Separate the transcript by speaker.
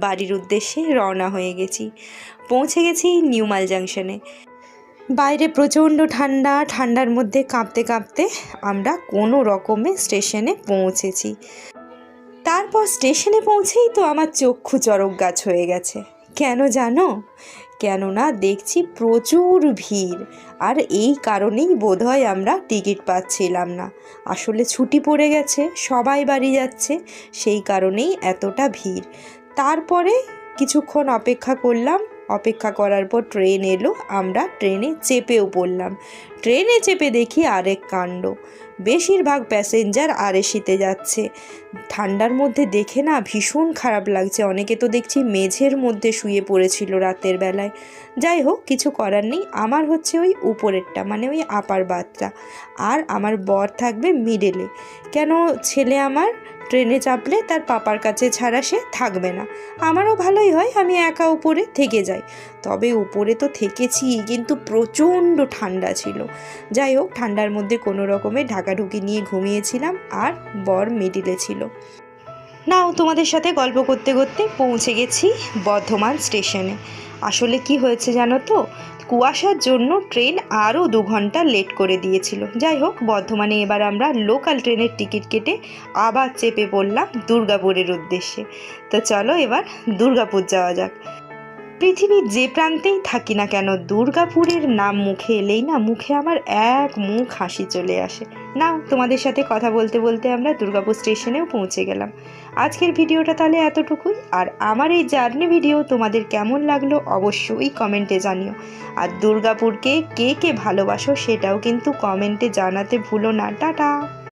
Speaker 1: বাড়ির উদ্দেশ্যে রওনা হয়ে গেছি। পৌঁছে গেছি নিউমাল জাংশনে। বাইরে প্রচণ্ড ঠান্ডা, ঠান্ডার মধ্যে কাঁপতে কাঁপতে আমরা কোনো রকমে স্টেশনে পৌঁছেছি। তারপর স্টেশনে পৌঁছেই তো আমার চক্ষু চরক গাছ হয়ে গেছে। কেন জানো? কেননা দেখছি প্রচুর ভিড়। আর এই কারণেই বোধহয় আমরা টিকিট পাচ্ছিলাম না। আসলে ছুটি পড়ে গেছে, সবাই বাড়ি যাচ্ছে, সেই কারণেই এতটা ভিড়। তারপরে কিছুক্ষণ অপেক্ষা করলাম। অপেক্ষা করার পর ট্রেন এলো। আমরা ট্রেনে চেপেও পড়লাম। ট্রেনে চেপে দেখি আরেক কাণ্ড। বেশিরভাগ প্যাসেঞ্জার আরএসিতে যাচ্ছে। ঠান্ডার মধ্যে দেখে না ভীষণ খারাপ লাগছে। অনেকে তো দেখছি মেঝের মধ্যে শুয়ে পড়েছিল রাতের বেলায়। যাই হোক, কিছু করার নেই। আমার হচ্ছে ওই উপরেরটা মানে ওই আপার বাতটা আর আমার বর থাকবে মিডেলে কেন ছেলে আমার? ট্রেনে চাপলে তার পাপার কাছে ছাড়া সে থাকবে না। আমারও ভালোই হয়, আমি একা উপরে থেকে যাই। তবে উপরে তো থেকেছি, কিন্তু প্রচণ্ড ঠান্ডা ছিল। যাই হোক, ঠান্ডার মধ্যে কোনো রকমে ঢাকাঢুকি নিয়ে ঘুমিয়েছিলাম আর বর মিডিলে ছিল। নাও, তোমাদের সাথে গল্প করতে করতে পৌঁছে গেছি বর্ধমান স্টেশনে। আসলে কি হয়েছে জানো তো? কুয়াশার জন্য ট্রেন আরও দু ঘণ্টা লেট করে দিয়েছিল। যাই হোক, বর্ধমানে এবার আমরা লোকাল ট্রেনের টিকিট কেটে আবার চেপে পড়লাম দুর্গাপুরের উদ্দেশ্যে। তো চলো এবার দুর্গাপুর যাওয়া যাক। পৃথিবীর যে প্রান্তেই থাকি না কেন, দুর্গাপুরের নাম মুখে এলেই না মুখে আমার এক মুখ হাসি চলে আসে। নাও, তোমাদের সাথে কথা বলতে বলতে আমরা দুর্গাপুর স্টেশনেও পৌঁছে গেলাম। আজকের ভিডিওটা তাহলে এতটুকুই, আর আমার এই জার্নি ভিডিও তোমাদের কেমন লাগল অবশ্যই কমেন্টে জানিও। আর দুর্গাপুরকে কে কে ভালোবাসো সেটাও কিন্তু কমেন্টে জানাতে ভুলো না। টাটা!